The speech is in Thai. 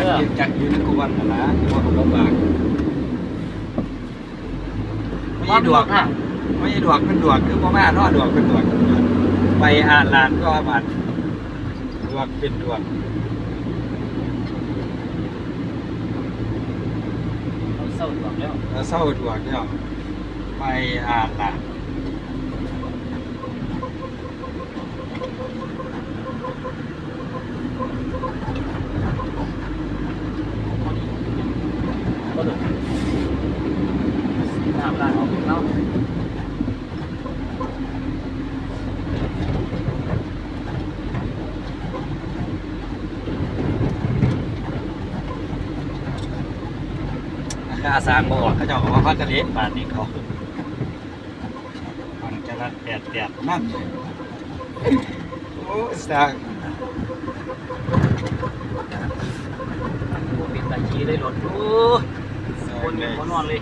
กันยืนจักยืนกูวันนะพอเขาบอกว่าไม่ว่าใช่ดวกค่ะไม่ใช่ดวกเป็นดวกคือพ่อแม่ทอดดวกเป็นดวกไปอ่านลานก็บาดดวกเป็นดวกเราเศร้าดวงแล้วแล้วเศร้าดวกเนี่ยไปอ่านลาน ก็ดูตามร้านออกเนาะราคาสางบอกเขาเจ้าก็ว่าพักกระเด็นบาทนี้เขามันจะรัดแปดแปดนั่นโอ้สร้างปิดบัญชีได้รถโอ้ คนเลยคนนอนเลย